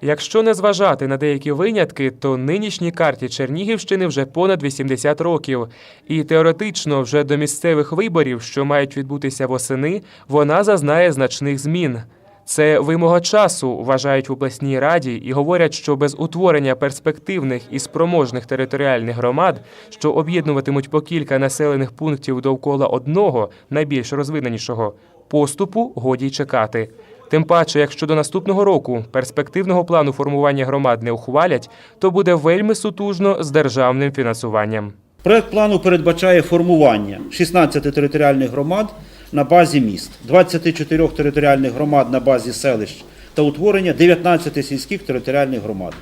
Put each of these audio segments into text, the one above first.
Якщо не зважати на деякі винятки, то нинішній карті Чернігівщини вже понад 80 років, і теоретично вже до місцевих виборів, що мають відбутися восени, вона зазнає значних змін. Це вимога часу, вважають в обласній раді, і говорять, що без утворення перспективних і спроможних територіальних громад, що об'єднуватимуть по кілька населених пунктів довкола одного, найбільш розвиненішого, поступу годі чекати. Тим паче, якщо до наступного року перспективного плану формування громад не ухвалять, то буде вельми сутужно з державним фінансуванням. Проект плану передбачає формування 16 територіальних громад на базі міст, 24 територіальних громад на базі селищ та утворення 19 сільських територіальних громад.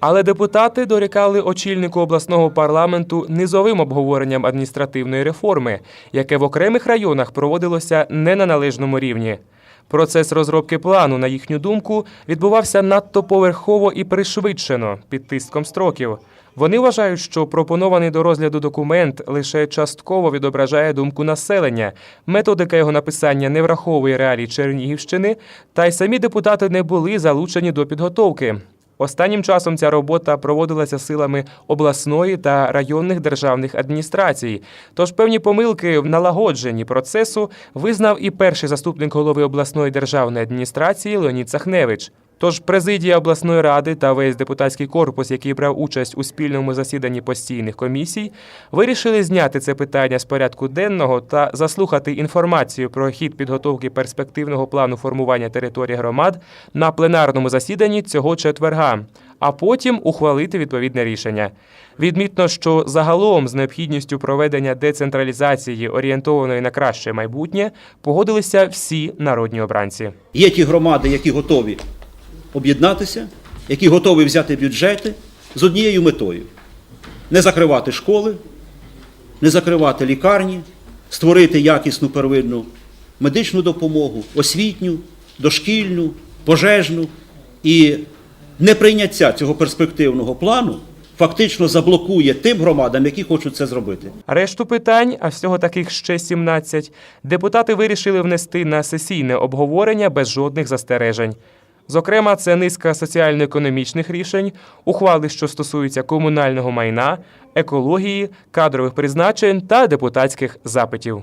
Але депутати дорікали очільнику обласного парламенту низовим обговоренням адміністративної реформи, яке в окремих районах проводилося не на належному рівні. Процес розробки плану, на їхню думку, відбувався надто поверхово і пришвидшено під тиском строків. Вони вважають, що пропонований до розгляду документ лише частково відображає думку населення, методика його написання не враховує реалій Чернігівщини, та й самі депутати не були залучені до підготовки. Останнім часом ця робота проводилася силами обласної та районних державних адміністрацій. Тож певні помилки в налагодженні процесу визнав і перший заступник голови обласної державної адміністрації Леонід Сахневич. Тож президія обласної ради та весь депутатський корпус, який брав участь у спільному засіданні постійних комісій, вирішили зняти це питання з порядку денного та заслухати інформацію про хід підготовки перспективного плану формування території громад на пленарному засіданні цього четверга, а потім ухвалити відповідне рішення. Відмітно, що загалом з необхідністю проведення децентралізації, орієнтованої на краще майбутнє, погодилися всі народні обранці. Є ті громади, які готові об'єднатися, які готові взяти бюджети з однією метою не закривати школи, не закривати лікарні, створити якісну первинну медичну допомогу, освітню, дошкільну, пожежну і неприйняття цього перспективного плану фактично заблокує тим громадам, які хочуть це зробити. Решту питань, а всього таких ще 17, депутати вирішили внести на сесійне обговорення без жодних застережень. Зокрема, це низка соціально-економічних рішень, ухвали, що стосуються комунального майна, екології, кадрових призначень та депутатських запитів.